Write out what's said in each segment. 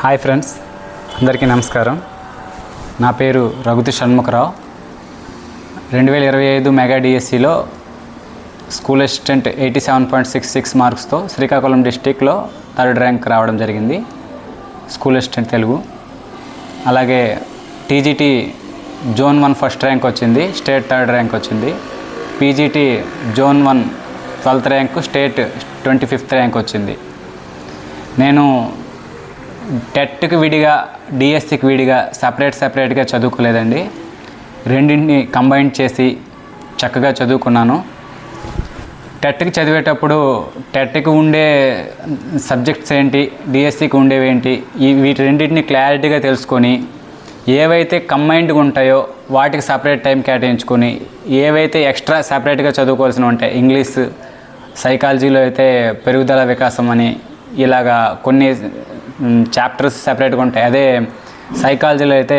Hi friends అందరికీ నమస్కారం. నా పేరు రఘుతి షణ్ముఖరావు. రెండు వేల ఇరవై ఐదు మెగా డిఎస్సిలో school assistant eighty seven point six six మార్క్స్తో Srikakulam డిస్టిక్లో థర్డ్ ర్యాంక్ రావడం జరిగింది స్కూల్ అసిస్టెంట్ తెలుగు. అలాగే TGT zone one first rank వచ్చింది స్టేట్ థర్డ్ ర్యాంక్ వచ్చింది. PGT zone one twelfth rank state twenty fifth rank వచ్చింది. నేను టెట్కి విడిగా డిఎస్సికి విడిగా సపరేట్ సపరేట్గా చదువుకోలేదండి. రెండింటిని కంబైన్ చేసి చక్కగా చదువుకున్నాను. టెట్కి చదివేటప్పుడు టెట్కి ఉండే సబ్జెక్ట్స్ ఏంటి డిఎస్సికి ఉండేవి ఏంటి ఈ వీటి రెండింటిని క్లారిటీగా తెలుసుకొని ఏవైతే కంబైన్డ్గా ఉంటాయో వాటికి సపరేట్ టైం కేటాయించుకొని ఏవైతే ఎక్స్ట్రా సపరేట్గా చదువుకోవాల్సిన ఉంటాయి ఇంగ్లీష్ సైకాలజీలో అయితే పెరుగుదల వికాసం అని ఇలాగా కొన్ని చాప్టర్స్ సపరేట్గా ఉంటాయి. అదే సైకాలజీలో అయితే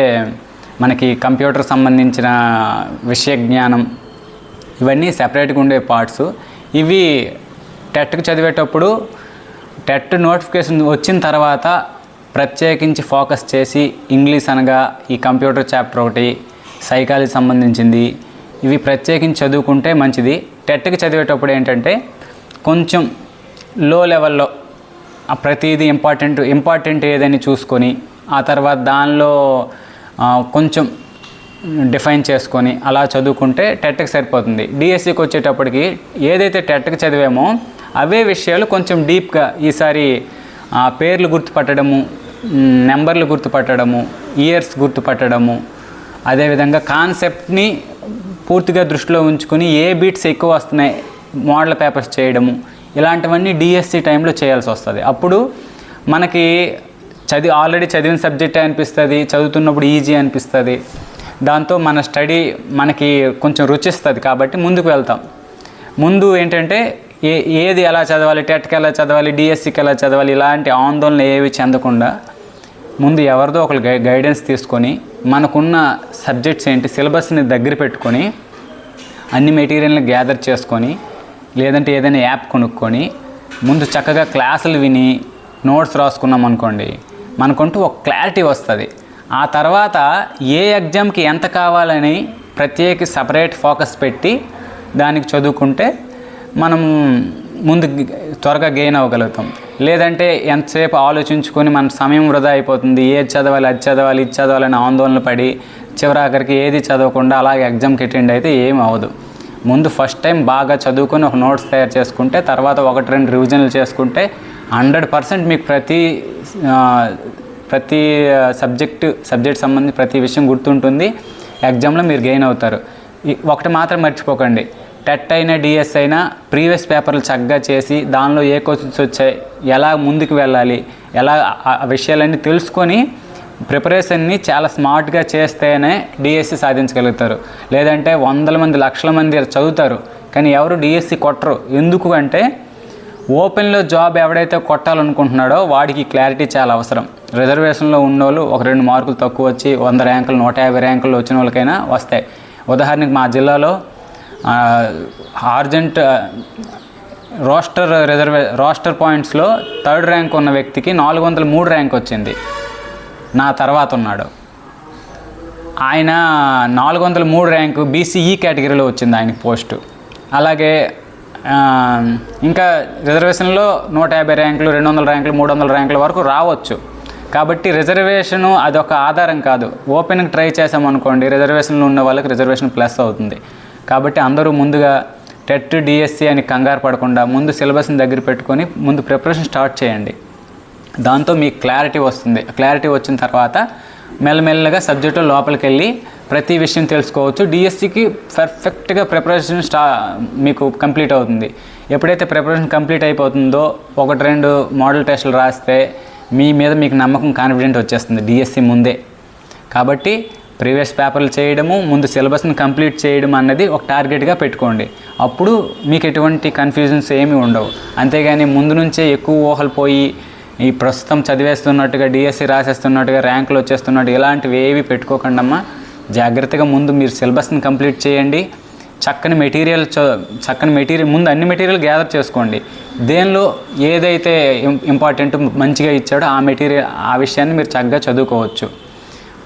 మనకి కంప్యూటర్ సంబంధించిన విషయ జ్ఞానం ఇవన్నీ సపరేట్గా ఉండే పార్ట్స్. ఇవి టెట్కి చదివేటప్పుడు టెట్ నోటిఫికేషన్ వచ్చిన తర్వాత ప్రత్యేకించి ఫోకస్ చేసి ఇంగ్లీష్ అనగా ఈ కంప్యూటర్ చాప్టర్ ఒకటి సైకాలజీ సంబంధించింది ఇవి ప్రత్యేకించి చదువుకుంటే మంచిది. టెట్కి చదివేటప్పుడు ఏంటంటే కొంచెం లో లెవెల్లో ప్రతిదీ ఇంపార్టెంట్ ఇంపార్టెంట్ ఏదని చూసుకొని ఆ తర్వాత దానిలో కొంచెం డిఫైన్ చేసుకొని అలా చదువుకుంటే టెట్కి సరిపోతుంది. డిఎస్సికి వచ్చేటప్పటికి ఏదైతే టెట్కి చదివామో అవే విషయాలు కొంచెం డీప్గా ఈసారి పేర్లు గుర్తుపట్టడము నెంబర్లు గుర్తుపట్టడము ఇయర్స్ గుర్తుపట్టడము అదేవిధంగా కాన్సెప్ట్ని పూర్తిగా దృష్టిలో ఉంచుకొని ఏ బీట్స్ ఎక్కువ వస్తున్నాయి మోడల్ పేపర్స్ చేయడము ఇలాంటివన్నీ డిఎస్సి టైంలో చేయాల్సి వస్తుంది. అప్పుడు మనకి చదివి ఆల్రెడీ చదివిన సబ్జెక్టే అనిపిస్తుంది చదువుతున్నప్పుడు ఈజీ అనిపిస్తుంది. దాంతో మన స్టడీ మనకి కొంచెం రుచిస్తుంది కాబట్టి ముందుకు వెళ్తాం. ముందు ఏంటంటే ఏ ఏది ఎలా చదవాలి టెట్కి ఎలా చదవాలి డిఎస్సికి ఎలా చదవాలి ఇలాంటి ఆందోళన ఏవి చెందకుండా ముందు ఎవరిదో ఒకరు గై గైడెన్స్ తీసుకొని మనకున్న సబ్జెక్ట్స్ ఏంటి సిలబస్ని దగ్గర పెట్టుకొని అన్ని మెటీరియల్ని గ్యాదర్ చేసుకొని లేదంటే ఏదైనా యాప్ కొనుక్కొని ముందు చక్కగా క్లాసులు విని నోట్స్ రాసుకున్నాం అనుకోండి మనకుంటూ ఒక క్లారిటీ వస్తుంది. ఆ తర్వాత ఏ ఎగ్జామ్కి ఎంత కావాలని ప్రత్యేక సపరేట్ ఫోకస్ పెట్టి దానికి చదువుకుంటే మనం ముందు త్వరగా గెయిన్ అవ్వగలుగుతాం. లేదంటే ఎంతసేపు ఆలోచించుకొని మన సమయం వృధా అయిపోతుంది ఏది చదవాలి అది చదవాలి ఇది చదవాలని ఆందోళన పడి చివరాఖరికి ఏది చదవకుండా అలాగే ఎగ్జామ్కి అటెండ్ అయితే ఏం అవ్వదు. ముందు ఫస్ట్ టైం బాగా చదువుకొని ఒక నోట్స్ తయారు చేసుకుంటే తర్వాత ఒకటి రెండు రివిజన్లు చేసుకుంటే హండ్రెడ్ పర్సెంట్ మీకు ప్రతి ప్రతి సబ్జెక్ట్ సబ్జెక్ట్ సంబంధించి ప్రతి విషయం గుర్తుంటుంది. ఎగ్జామ్లో మీరు గెయిన్ అవుతారు. ఒకటి మాత్రం మర్చిపోకండి. టెట్ అయినా డిఎస్ అయినా ప్రీవియస్ పేపర్లు చక్కగా చేసి దానిలో ఏ క్వశ్చన్స్ వచ్చాయి ఎలా ముందుకు వెళ్ళాలి ఎలా ఆ విషయాలన్నీ తెలుసుకొని ప్రిపరేషన్ని చాలా స్మార్ట్గా చేస్తేనే డిఎస్సి సాధించగలుగుతారు. లేదంటే వందల మంది లక్షల మంది చదువుతారు. కానీ ఎవరు డిఎస్సి కొట్టరు. ఎందుకు అంటే ఓపెన్లో జాబ్ ఎవడైతే కొట్టాలనుకుంటున్నాడో వాడికి క్లారిటీ చాలా అవసరం. రిజర్వేషన్లో ఉన్నోళ్ళు ఒక రెండు మార్కులు తక్కువ వచ్చి వంద ర్యాంకులు నూట యాభై ర్యాంకులు వచ్చిన వాళ్ళకైనా వస్తాయి. ఉదాహరణకి మా జిల్లాలో అర్జెంట్ ఆర్జెంట్ రోస్టర్ రిజర్వే రోస్టర్ పాయింట్స్లో థర్డ్ ర్యాంక్ ఉన్న వ్యక్తికి నాలుగు వందల మూడు ర్యాంక్ వచ్చింది. నా తర్వాత ఉన్నాడు. ఆయన నాలుగు వందల మూడు ర్యాంకు బీసీఈ కేటగిరీలో వచ్చింది ఆయన పోస్టు. అలాగే ఇంకా రిజర్వేషన్లో నూట యాభై ర్యాంకులు రెండు వందల ర్యాంకులు మూడు వందల ర్యాంకుల వరకు రావచ్చు. కాబట్టి రిజర్వేషను అదొక ఆధారం కాదు. ఓపెన్కి ట్రై చేసామనుకోండి రిజర్వేషన్లో ఉన్న వాళ్ళకి రిజర్వేషన్ ప్లస్ అవుతుంది. కాబట్టి అందరూ ముందుగా టెట్ డిఎస్సి అని కంగారు పడకుండా ముందు సిలబస్ని దగ్గర పెట్టుకొని ముందు ప్రిపరేషన్ స్టార్ట్ చేయండి. దాంతో మీకు క్లారిటీ వస్తుంది. క్లారిటీ వచ్చిన తర్వాత మెల్లమెల్లగా సబ్జెక్టు లోపలికి వెళ్ళి ప్రతి విషయం తెలుసుకోవచ్చు. డిఎస్సికి పర్ఫెక్ట్గా ప్రిపరేషన్ స్టా మీకు కంప్లీట్ అవుతుంది. ఎప్పుడైతే ప్రిపరేషన్ కంప్లీట్ అయిపోతుందో ఒకటి రెండు మోడల్ టెస్టులు రాస్తే మీ మీద మీకు నమ్మకం కాన్ఫిడెంట్ వచ్చేస్తుంది డిఎస్సి ముందే. కాబట్టి ప్రీవియస్ పేపర్లు చేయడము ముందు సిలబస్ని కంప్లీట్ చేయడం అన్నది ఒక టార్గెట్గా పెట్టుకోండి. అప్పుడు మీకు ఎటువంటి కన్ఫ్యూజన్స్ ఏమీ ఉండవు. అంతేగాని ముందు నుంచే ఎక్కువ ఊహలు పోయి ఈ ప్రస్తుతం చదివేస్తున్నట్టుగా డిఎస్సి రాసేస్తున్నట్టుగా ర్యాంకులు వచ్చేస్తున్నట్టు ఇలాంటివి ఏవి పెట్టుకోకండమ్మా. జాగ్రత్తగా ముందు మీరు సిలబస్ని కంప్లీట్ చేయండి. చక్కని మెటీరియల్ చ- చక్కని మెటీరియల్ ముందు అన్ని మెటీరియల్ గ్యాదర్ చేసుకోండి. దేనిలో ఏదైతే ఇంపార్టెంట్ మంచిగా ఇచ్చాడో ఆ మెటీరియల్ ఆ విషయాన్ని మీరు చక్కగా చదువుకోవచ్చు.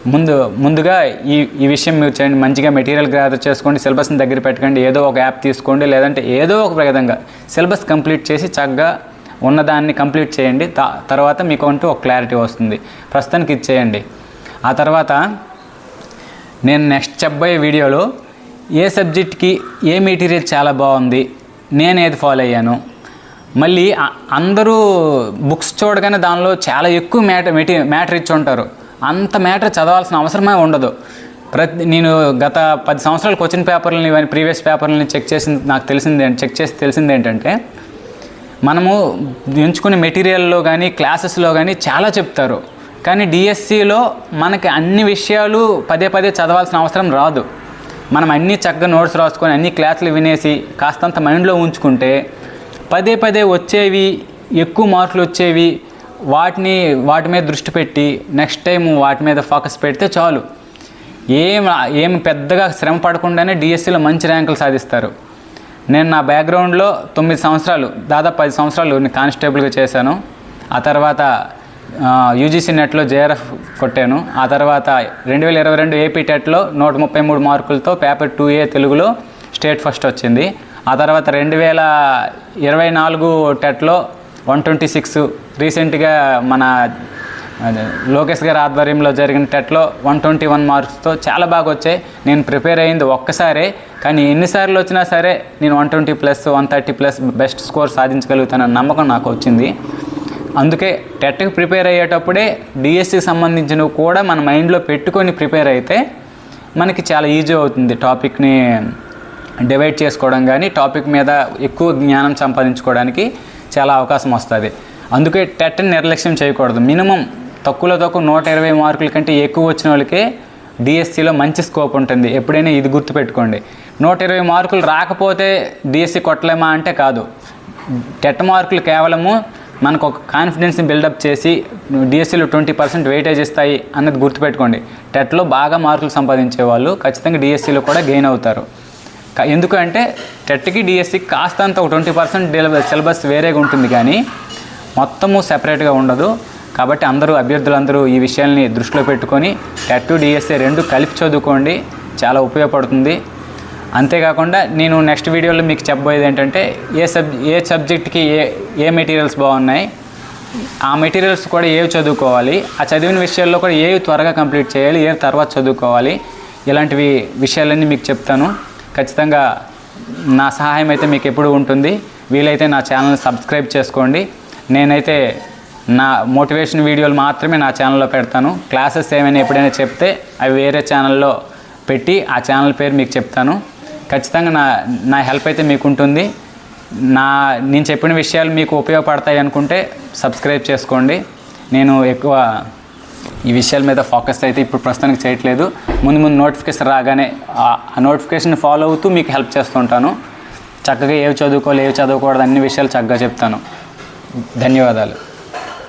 ముందు ముందుగా ఈ ఈ విషయం మీరు చేయండి. మంచిగా మెటీరియల్ గ్యాదర్ చేసుకోండి. సిలబస్ని దగ్గర పెట్టుకోండి. ఏదో ఒక యాప్ తీసుకోండి. లేదంటే ఏదో ఒక విధంగా సిలబస్ కంప్లీట్ చేసి చక్కగా ఉన్నదాన్ని కంప్లీట్ చేయండి. త- తర్వాత మీకు అంటూ ఒక క్లారిటీ వస్తుంది. ప్రస్తుతానికి ఇది చేయండి. ఆ తర్వాత నేను నెక్స్ట్ చెప్పబోయే వీడియోలో ఏ సబ్జెక్ట్కి ఏ మెటీరియల్ చాలా బాగుంది నేను ఏది ఫాలో అయ్యాను. మళ్ళీ అందరూ బుక్స్ చూడగానే దానిలో చాలా ఎక్కువ మ్యాటర్ మెటీ మ్యాటర్ ఇచ్చి ఉంటారు. అంత మ్యాటర్ చదవాల్సిన అవసరమే ఉండదు. ప్రతి నేను గత పది సంవత్సరాలు క్వశ్చన్ పేపర్లని ఇవన్నీ ప్రీవియస్ పేపర్లని చెక్ చేసింది నాకు తెలిసింది చెక్ చేసి తెలిసింది ఏంటంటే మనము ఎంచుకునే మెటీరియల్లో కానీ క్లాసెస్లో కానీ చాలా చెప్తారు. కానీ డిఎస్సిలో మనకి అన్ని విషయాలు పదే పదే చదవాల్సిన అవసరం రాదు. మనం అన్నీ చక్కగా నోట్స్ రాసుకొని అన్ని క్లాసులు వినేసి కాస్తంత మైండ్లో ఉంచుకుంటే పదే పదే వచ్చేవి ఎక్కువ మార్కులు వచ్చేవి వాటిని వాటి మీద దృష్టి పెట్టి నెక్స్ట్ టైం వాటి మీద ఫోకస్ పెడితే చాలు. ఏం ఏం పెద్దగా శ్రమ పడకుండానే డిఎస్సిలో మంచి ర్యాంకులు సాధిస్తారు. నేను నా బ్యాక్గ్రౌండ్లో తొమ్మిది సంవత్సరాలు దాదాపు పది సంవత్సరాలు నేను కానిస్టేబుల్గా చేశాను. ఆ తర్వాత యూజీసీ నెట్లో జేఆర్ఎఫ్ కొట్టాను. ఆ తర్వాత రెండు వేల ఇరవై రెండు ఏపీ టెట్లో నూట ముప్పై మూడు మార్కులతో పేపర్ టూ ఏ తెలుగులో స్టేట్ ఫస్ట్ వచ్చింది. ఆ తర్వాత రెండు వేల ఇరవై నాలుగు టెట్లో వన్ ట్వంటీ సిక్స్ రీసెంట్గా మన అదే లోకేష్ గారి ఆధ్వర్యంలో జరిగిన టెట్లో వన్ ట్వంటీ వన్ మార్క్స్తో చాలా బాగా వచ్చాయి. నేను ప్రిపేర్ అయింది ఒక్కసారే కానీ ఎన్నిసార్లు వచ్చినా సరే నేను one twenty plus one thirty plus best score సాధించగలుగుతానన్న నమ్మకం నాకు వచ్చింది. అందుకే టెట్కి ప్రిపేర్ అయ్యేటప్పుడే డిఎస్సికి సంబంధించినవి కూడా మన మైండ్లో పెట్టుకొని ప్రిపేర్ అయితే మనకి చాలా ఈజీ అవుతుంది టాపిక్ని డివైడ్ చేసుకోవడం కానీ టాపిక్ మీద ఎక్కువ జ్ఞానం సంపాదించుకోవడానికి చాలా అవకాశం వస్తుంది. అందుకే టెట్ని నిర్లక్ష్యం చేయకూడదు. మినిమం తక్కువలో తక్కువ నూట ఇరవై మార్కుల కంటే ఎక్కువ వచ్చిన వాళ్ళకే డిఎస్సిలో మంచి స్కోప్ ఉంటుంది. ఎప్పుడైనా ఇది గుర్తుపెట్టుకోండి. నూట ఇరవై మార్కులు రాకపోతే డిఎస్సి కొట్టలేమా అంటే కాదు. టెట్ మార్కులు కేవలము మనకు ఒక కాన్ఫిడెన్స్ని బిల్డప్ చేసి డిఎస్సిలో ట్వంటీ పర్సెంట్ వెయిటేజ్ ఇస్తాయి అన్నది గుర్తుపెట్టుకోండి. టెట్లో బాగా మార్కులు సంపాదించే వాళ్ళు ఖచ్చితంగా డిఎస్సిలో కూడా గెయిన్ అవుతారు. ఎందుకంటే టెట్కి డిఎస్సికి కాస్తంత ఒక ట్వంటీ పర్సెంట్ సిలబస్ వేరేగా ఉంటుంది కానీ మొత్తము సెపరేట్గా ఉండదు. కాబట్టి అందరూ అభ్యర్థులందరూ ఈ విషయాల్ని దృష్టిలో పెట్టుకొని టెట్ డిఎస్ఏ రెండు కలిపి చదువుకోండి. చాలా ఉపయోగపడుతుంది. అంతేకాకుండా నేను నెక్స్ట్ వీడియోలో మీకు చెప్పబోయేది ఏంటంటే ఏ సబ్ ఏ సబ్జెక్ట్కి ఏ ఏ మెటీరియల్స్ బాగున్నాయి ఆ మెటీరియల్స్ కూడా ఏవి చదువుకోవాలి ఆ చదివిన విషయాల్లో కూడా ఏవి త్వరగా కంప్లీట్ చేయాలి ఏవి తర్వాత చదువుకోవాలి ఇలాంటివి విషయాలన్నీ మీకు చెప్తాను. ఖచ్చితంగా నా సహాయం అయితే మీకు ఎప్పుడు ఉంటుంది. వీలైతే నా ఛానల్ సబ్స్క్రైబ్ చేసుకోండి. నేనైతే నా మోటివేషన్ వీడియోలు మాత్రమే నా ఛానల్లో పెడతాను. క్లాసెస్ ఏమైనా ఎప్పుడైనా చెప్తే అవి వేరే ఛానల్లో పెట్టి ఆ ఛానల్ పేరు మీకు చెప్తాను. ఖచ్చితంగా నా నా హెల్ప్ అయితే మీకు ఉంటుంది నా నేను చెప్పిన విషయాలు మీకు ఉపయోగపడతాయి అనుకుంటే సబ్స్క్రైబ్ చేసుకోండి. నేను ఎక్కువ ఈ విషయాల మీద ఫోకస్ అయితే ఇప్పుడు ప్రస్తుతానికి చేయట్లేదు. ముందు ముందు నోటిఫికేషన్ రాగానే ఆ- నోటిఫికేషన్ ఫాలో అవుతూ మీకు హెల్ప్ చేస్తుంటాను చక్కగా ఏవి చదువుకోవాలి ఏవి చదవకూడదు అన్ని విషయాలు చక్కగా చెప్తాను. ధన్యవాదాలు.